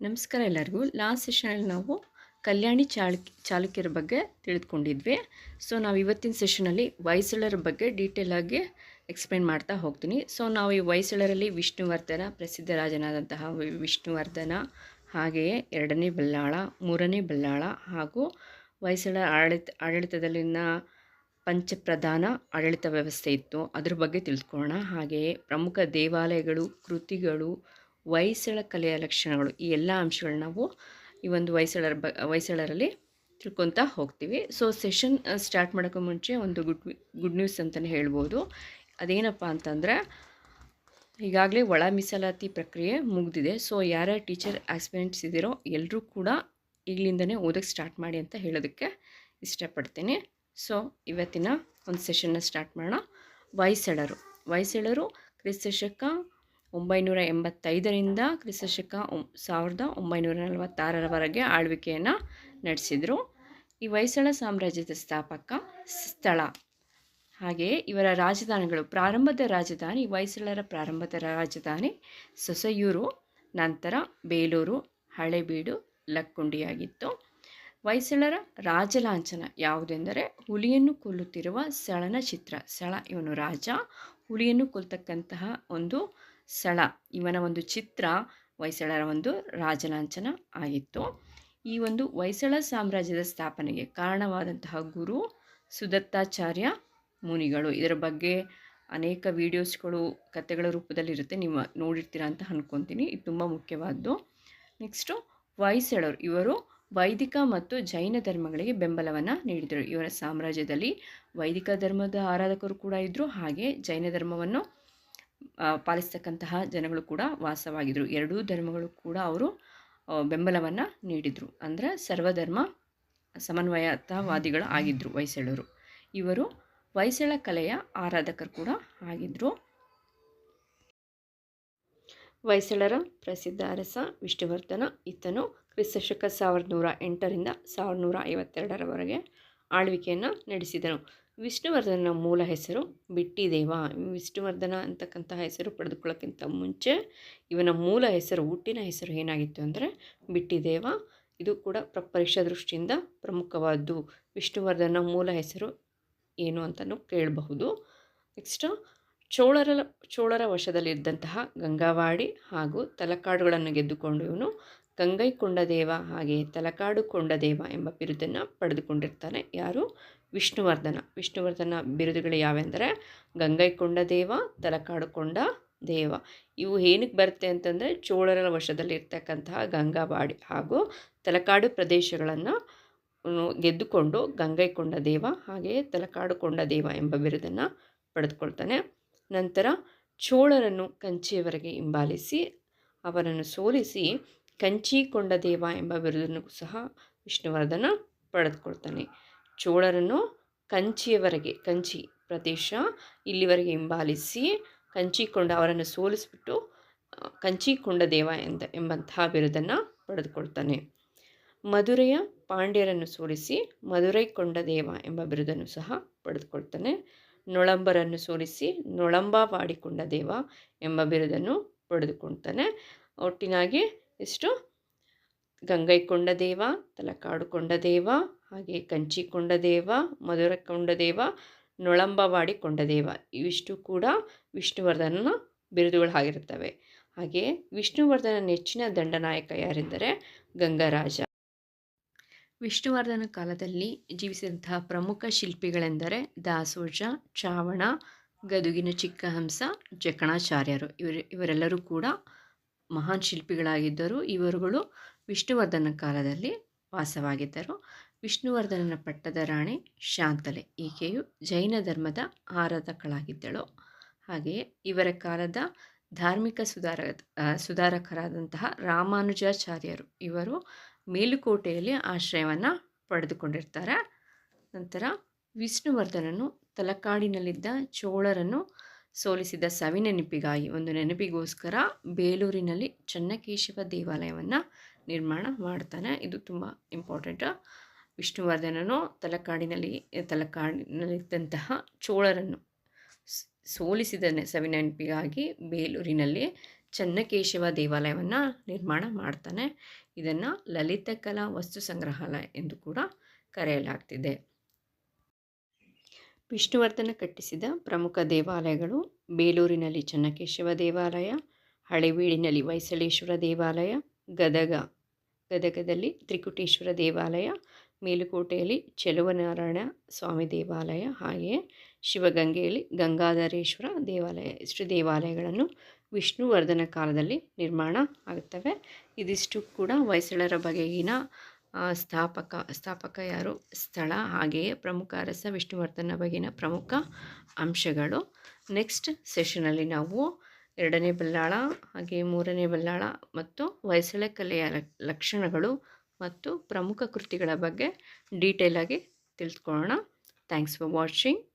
ನಮಸ್ಕಾರ ಎಲ್ಲರಿಗೂ. ಲಾಸ್ಟ್ ಸೆಷನಲ್ಲಿ ನಾವು ಕಲ್ಯಾಣಿ ಚಾಳುಕ್ ಚಾಲುಕ್ಯರ ಬಗ್ಗೆ ತಿಳಿದುಕೊಂಡಿದ್ವಿ. ಸೊ, ನಾವು ಇವತ್ತಿನ ಸೆಷನಲ್ಲಿ ಹೊಯ್ಸಳರ ಬಗ್ಗೆ ಡೀಟೇಲ್ ಆಗಿ ಎಕ್ಸ್ಪ್ಲೇನ್ ಮಾಡ್ತಾ ಹೋಗ್ತೀನಿ. ಸೊ, ನಾವು ಈ ಹೊಯ್ಸಳರಲ್ಲಿ ವಿಷ್ಣುವರ್ಧನ ಪ್ರಸಿದ್ಧ ರಾಜನಾದಂತಹ ವಿಷ್ಣುವರ್ಧನ, ಹಾಗೆಯೇ ಎರಡನೇ ಬಲ್ಲಾಳ, ಮೂರನೇ ಬಲ್ಲಾಳ ಹಾಗೂ ಹೊಯ್ಸಳ ಆಡಳಿತ, ಆಡಳಿತದಲ್ಲಿನ ಪಂಚಪ್ರಧಾನ ಆಡಳಿತ ವ್ಯವಸ್ಥೆ ಇತ್ತು. ಅದ್ರ ಬಗ್ಗೆ ತಿಳ್ಕೊಳ್ಳೋಣ ಹಾಗೆಯೇ ಪ್ರಮುಖ ದೇವಾಲಯಗಳು, ಕೃತಿಗಳು ಹೊಯ್ಸಳ ಕಲೆಯ ಲಕ್ಷಣಗಳು, ಈ ಎಲ್ಲ ಅಂಶಗಳನ್ನ ನಾವು ಈ ಒಂದು ಹೊಯ್ಸಳರ ಬ ಹೊಯ್ಸಳರಲ್ಲಿ ತಿಳ್ಕೊತಾ ಹೋಗ್ತೀವಿ. ಸೊ ಸೆಷನ್ ಸ್ಟಾರ್ಟ್ ಮಾಡೋಕ್ಕೂ ಮುಂಚೆ ಒಂದು ಗುಡ್ ಗುಡ್ ನ್ಯೂಸ್ ಅಂತಲೇ ಹೇಳ್ಬೋದು. ಅದೇನಪ್ಪ ಅಂತಂದರೆ, ಈಗಾಗಲೇ ಒಳ ಮೀಸಲಾತಿ ಪ್ರಕ್ರಿಯೆ ಮುಗಿದಿದೆ. ಸೊ ಯಾರ್ಯಾರು ಟೀಚರ್ ಆಸ್ಪಿರೆಂಟ್ಸ್ ಇದ್ದೀರೋ ಎಲ್ಲರೂ ಕೂಡ ಈಗಲಿಂದನೇ ಓದೋಕ್ಕೆ ಸ್ಟಾರ್ಟ್ ಮಾಡಿ ಅಂತ ಹೇಳೋದಕ್ಕೆ ಇಷ್ಟಪಡ್ತೀನಿ. ಸೊ ಇವತ್ತಿನ ಒಂದು ಸೆಷನ್ನ ಸ್ಟಾರ್ಟ್ ಮಾಡೋಣ. ವಯಸ್ಸಳರು ವಯಸ್ಸಳರು ಕ್ರಿಸ್ತಶಕ ಒಂಬೈನೂರ ಎಂಬತ್ತೈದರಿಂದ ಕ್ರಿಸ್ತಶಕ ಸಾವಿರದ ಒಂಬೈನೂರ ನಲವತ್ತಾರರವರೆಗೆ ಆಳ್ವಿಕೆಯನ್ನು ನಡೆಸಿದರು. ಈ ಹೊಯ್ಸಳ ಸಾಮ್ರಾಜ್ಯದ ಸ್ಥಾಪಕ ಸ್ಥಳ. ಹಾಗೆಯೇ ಇವರ ರಾಜಧಾನಿಗಳು, ಪ್ರಾರಂಭದ ರಾಜಧಾನಿ ಹೊಯ್ಸಳರ ಪ್ರಾರಂಭದ ರಾಜಧಾನಿ ಸೊಸೆಯೂರು, ನಂತರ ಬೇಲೂರು, ಹಳೆಬೀಡು, ಲಕ್ಕುಂಡಿಯಾಗಿತ್ತು. ಹೊಯ್ಸಳರ ರಾಜಲಾಂಛನ ಯಾವುದೆಂದರೆ ಹುಲಿಯನ್ನು ಕೊಲ್ಲುತ್ತಿರುವ ಸಳನ ಚಿತ್ರ ಸಳ ಇವನು ರಾಜ. ಹುಲಿಯನ್ನು ಕೊಲ್ತಕ್ಕಂತಹ ಒಂದು ಸಳ. ಇವನ ಒಂದು ಚಿತ್ರ ಹೊಯ್ಸಳರ ಒಂದು ರಾಜಲಾಂಛನ ಆಗಿತ್ತು. ಈ ಒಂದು ಹೊಯ್ಸಳ ಸಾಮ್ರಾಜ್ಯದ ಸ್ಥಾಪನೆಗೆ ಕಾರಣವಾದಂತಹ ಗುರು ಸುದತ್ತಾಚಾರ್ಯ ಮುನಿಗಳು. ಇದರ ಬಗ್ಗೆ ಅನೇಕ ವೀಡಿಯೋಸ್ಗಳು ಕಥೆಗಳ ರೂಪದಲ್ಲಿರುತ್ತೆ. ನೀವು ನೋಡಿರ್ತೀರ ಅಂತ ಅನ್ಕೊತೀನಿ. ಇದು ತುಂಬ ಮುಖ್ಯವಾದ್ದು. ನೆಕ್ಸ್ಟು, ಹೊಯ್ಸಳರು. ಇವರು ವೈದಿಕ ಮತ್ತು ಜೈನ ಧರ್ಮಗಳಿಗೆ ಬೆಂಬಲವನ್ನು ನೀಡಿದರು. ಇವರ ಸಾಮ್ರಾಜ್ಯದಲ್ಲಿ ವೈದಿಕ ಧರ್ಮದ ಆರಾಧಕರು ಕೂಡ ಇದ್ದರು ಹಾಗೆ ಜೈನ ಧರ್ಮವನ್ನು ಪಾಲಿಸ್ತಕ್ಕಂತಹ ಜನಗಳು ಕೂಡ ವಾಸವಾಗಿದ್ದರು ಎರಡೂ ಧರ್ಮಗಳು ಕೂಡ ಅವರು ಬೆಂಬಲವನ್ನು ನೀಡಿದರು. ಅಂದರೆ ಸರ್ವಧರ್ಮ ಸಮನ್ವಯತಾವಾದಿಗಳು ಆಗಿದ್ದರು ಹೊಯ್ಸಳರು ಇವರು ಹೊಯ್ಸಳ ಕಲೆಯ ಆರಾಧಕರು ಕೂಡ ಆಗಿದ್ದರು ಹೊಯ್ಸಳರ ಪ್ರಸಿದ್ಧ ಅರಸ ವಿಷ್ಣುವರ್ಧನ. ಈತನು ಕ್ರಿಸ್ತಶಕ ಸಾವಿರದ ನೂರ ಎಂಟರಿಂದ ಸಾವಿರದ ನೂರ ಐವತ್ತೆರಡರವರೆಗೆ ಆಳ್ವಿಕೆಯನ್ನು ನಡೆಸಿದನು. ವಿಷ್ಣುವರ್ಧನ ಮೂಲ ಹೆಸರು ಬಿಟ್ಟಿದೇವ. ವಿಷ್ಣುವರ್ಧನ ಅಂತಕ್ಕಂತಹ ಹೆಸರು ಪಡೆದುಕೊಳ್ಳೋಕ್ಕಿಂತ ಮುಂಚೆ ಇವನ ಮೂಲ ಹೆಸರು, ಹುಟ್ಟಿನ ಹೆಸರು ಏನಾಗಿತ್ತು ಅಂದರೆ ಬಿಟ್ಟಿದೇವ. ಇದು ಕೂಡ ಪ್ರ ದೃಷ್ಟಿಯಿಂದ ಪ್ರಮುಖವಾದ್ದು. ವಿಷ್ಣುವರ್ಧನ ಮೂಲ ಹೆಸರು ಏನು ಅಂತಲೂ ಕೇಳಬಹುದು. ನೆಕ್ಸ್ಟ್ ಚೋಳರ ಚೋಳರ ವಶದಲ್ಲಿದ್ದಂತಹ ಗಂಗಾವಾಡಿ ಹಾಗೂ ತಲಕಾಡುಗಳನ್ನು ಗೆದ್ದುಕೊಂಡು ಇವನು ಗಂಗೈಕೊಂಡದೇವ ಹಾಗೆ ತಲಕಾಡು ಕೊಂಡದೇವ ಎಂಬ ಬಿರುದನ್ನು ಪಡೆದುಕೊಂಡಿರ್ತಾನೆ. ಯಾರು? ವಿಷ್ಣುವರ್ಧನ. ವಿಷ್ಣುವರ್ಧನ ಬಿರುದುಗಳು ಯಾವೆಂದರೆ? ಗಂಗೈಕೊಂಡದೇವ ತಲಕಾಡು ಕೊಂಡ ದೇವ ಇವು ಏನಕ್ಕೆ ಬರುತ್ತೆ ಅಂತಂದರೆ ಚೋಳರ ವಶದಲ್ಲಿರ್ತಕ್ಕಂತಹ ಗಂಗಾಬಾಡಿ ಹಾಗೂ ತಲಕಾಡು ಪ್ರದೇಶಗಳನ್ನು ಗೆದ್ದುಕೊಂಡು ಗಂಗೈಕೊಂಡ ದೇವ ಹಾಗೆಯೇ ತಲಕಾಡು ಕೊಂಡ ದೇವ ಎಂಬ ಬಿರುದನ್ನು ಪಡೆದುಕೊಳ್ತಾನೆ. ನಂತರ ಚೋಳರನ್ನು ಕಂಚಿಯವರೆಗೆ ಹಿಂಬಾಲಿಸಿ ಅವರನ್ನು ಸೋಲಿಸಿ ಕಂಚಿಕೊಂಡ ದೇವ ಎಂಬ ಬಿರುದನ್ನು ಸಹ ವಿಷ್ಣುವರ್ಧನ ಪಡೆದುಕೊಳ್ತಾನೆ. ಚೋಳರನ್ನು ಕಂಚಿಯವರೆಗೆ, ಕಂಚಿ ಪ್ರದೇಶ ಇಲ್ಲಿವರೆಗೆ ಹಿಂಬಾಲಿಸಿ ಕಂಚಿಕೊಂಡ ಅವರನ್ನು ಸೋಲಿಸಿಬಿಟ್ಟು ಕಂಚಿಕೊಂಡ ದೇವ ಎಂದ, ಎಂಬಂತಹ ಬಿರುದನ್ನು ಪಡೆದುಕೊಳ್ತಾನೆ. ಮಧುರೆಯ ಪಾಂಡ್ಯರನ್ನು ಸೋಲಿಸಿ ಮಧುರೈ ಕೊಂಡ ದೇವ ಎಂಬ ಬಿರುದನ್ನು ಸಹ ಪಡೆದುಕೊಳ್ತಾನೆ. ನೊಳಂಬರನ್ನು ಸೋಲಿಸಿ ನೊಳಂಬಾವಾಡಿಕೊಂಡ ದೇವ ಎಂಬ ಬಿರುದನ್ನು ಪಡೆದುಕೊಳ್ತಾನೆ. ಒಟ್ಟಿನಾಗಿ ಎಷ್ಟು? ಗಂಗೈಕೊಂಡ ದೇವ ತಲಕಾಡುಕೊಂಡ ದೇವ, ಹಾಗೆ ಕಂಚಿಕೊಂಡ ದೇವ ಮಧುರಕೊಂಡ ದೇವ, ನೊಳಂಬವಾಡಿ ಕೊಂಡ ದೇವ, ಇವಿಷ್ಟು ಕೂಡ ವಿಷ್ಣುವರ್ಧನನ ಬಿರುದುಗಳಾಗಿರುತ್ತವೆ ಹಾಗೆ ವಿಷ್ಣುವರ್ಧನ ನೆಚ್ಚಿನ ದಂಡನಾಯಕ ಯಾರೆಂದರೆ ಗಂಗರಾಜ. ವಿಷ್ಣುವರ್ಧನ ಕಾಲದಲ್ಲಿ ಜೀವಿಸಿದಂತಹ ಪ್ರಮುಖ ಶಿಲ್ಪಿಗಳೆಂದರೆ ದಾಸೋಜ, ಚಾವಣ, ಗದುಗಿನ ಚಿಕ್ಕಹಂಸ, ಜಕಣಾಚಾರ್ಯರು. ಇವರು ಇವರೆಲ್ಲರೂ ಕೂಡ ಮಹಾನ್ ಶಿಲ್ಪಿಗಳಾಗಿದ್ದರು ಇವರುಗಳು ವಿಷ್ಣುವರ್ಧನ ಕಾಲದಲ್ಲಿ ವಾಸವಾಗಿದ್ದರು. ವಿಷ್ಣುವರ್ಧನನ ಪಟ್ಟದ ರಾಣಿ ಶಾಂತಲೆ, ಈಕೆಯು ಜೈನ ಧರ್ಮದ ಆರಾಧಕಳಾಗಿದ್ದಳು. ಹಾಗೆಯೇ ಇವರ ಕಾಲದ ಧಾರ್ಮಿಕ ಸುಧಾರ ಸುಧಾರಕರಾದಂತಹ ರಾಮಾನುಜಾಚಾರ್ಯರು ಇವರು ಮೇಲುಕೋಟೆಯಲ್ಲಿ ಆಶ್ರಯವನ್ನು ಪಡೆದುಕೊಂಡಿರ್ತಾರೆ. ನಂತರ ವಿಷ್ಣುವರ್ಧನನು ತಲಕಾಡಿನಲ್ಲಿದ್ದ ಚೋಳರನ್ನು ಸೋಲಿಸಿದ ಸವಿನೆನಪಿಗಾಗಿ ಒಂದು ನೆನಪಿಗೋಸ್ಕರ ಬೇಲೂರಿನಲ್ಲಿ ಚನ್ನಕೇಶವ ದೇವಾಲಯವನ್ನು ನಿರ್ಮಾಣ ಮಾಡ್ತಾನೆ. ಇದು ತುಂಬ ಇಂಪಾರ್ಟೆಂಟ್ ವಿಷ್ಣುವರ್ಧನನು ತಲಕಾಡಿನಲ್ಲಿ, ತಲಕಾಡಿನಲ್ಲಿದ್ದಂತಹ ಚೋಳರನ್ನು ಸೋಲಿಸಿದ ಸವಿ ನೆನಪಿಗಾಗಿ ಬೇಲೂರಿನಲ್ಲಿ ಚನ್ನಕೇಶವ ದೇವಾಲಯವನ್ನು ನಿರ್ಮಾಣ ಮಾಡ್ತಾನೆ. ಇದನ್ನು ಲಲಿತ ಕಲಾ ವಸ್ತು ಸಂಗ್ರಹಾಲಯ ಎಂದು ಕೂಡ ಕರೆಯಲಾಗ್ತಿದೆ. ವಿಷ್ಣುವರ್ಧನ ಕಟ್ಟಿಸಿದ ಪ್ರಮುಖ ದೇವಾಲಯಗಳು ಬೇಲೂರಿನಲ್ಲಿ ಚನ್ನಕೇಶವ ದೇವಾಲಯ, ಹಳೆಬೀಡಿನಲ್ಲಿ ಹೊಯ್ಸಳೇಶ್ವರ ದೇವಾಲಯ, ಗದಗ, ಗದಗದಲ್ಲಿ ತ್ರಿಕುಟೇಶ್ವರ ದೇವಾಲಯ, ಮೇಲುಕೋಟೆಯಲ್ಲಿ ಚೆಲುವನಾರಾಯಣ ಸ್ವಾಮಿ ದೇವಾಲಯ ಹಾಗೆಯೇ ಶಿವಗಂಗೆಯಲ್ಲಿ ಗಂಗಾಧರೇಶ್ವರ ದೇವಾಲಯ. ಇಷ್ಟು ದೇವಾಲಯಗಳನ್ನು ವಿಷ್ಣುವರ್ಧನ ಕಾಲದಲ್ಲಿ ನಿರ್ಮಾಣ ಆಗುತ್ತವೆ. ಇದಿಷ್ಟು ಕೂಡ ಹೊಯ್ಸಳರ ಬಗೆಗಿನ ಸ್ಥಾಪಕ ಸ್ಥಾಪಕ ಯಾರು? ಸ್ಥಳ, ಹಾಗೆಯೇ ಪ್ರಮುಖ ಅರಸ ವಿಷ್ಣುವರ್ಧನ ಬಗೆಗಿನ ಪ್ರಮುಖ ಅಂಶಗಳು. ನೆಕ್ಸ್ಟ್ ಸೆಷನಲ್ಲಿ ನಾವು ಎರಡನೇ ಬಲ್ಲಾಳ ಹಾಗೆ ಮೂರನೇ ಬಲ್ಲಾಳ ಮತ್ತು ಹೊಯ್ಸಳ ಕಲೆಯ ಲಕ್- ಲಕ್ಷಣಗಳು ಮತ್ತು ಪ್ರಮುಖ ಕೃತಿಗಳ ಬಗ್ಗೆ ಡೀಟೇಲಾಗಿ ತಿಳ್ಕೊಳ್ಳೋಣ. Thanks for watching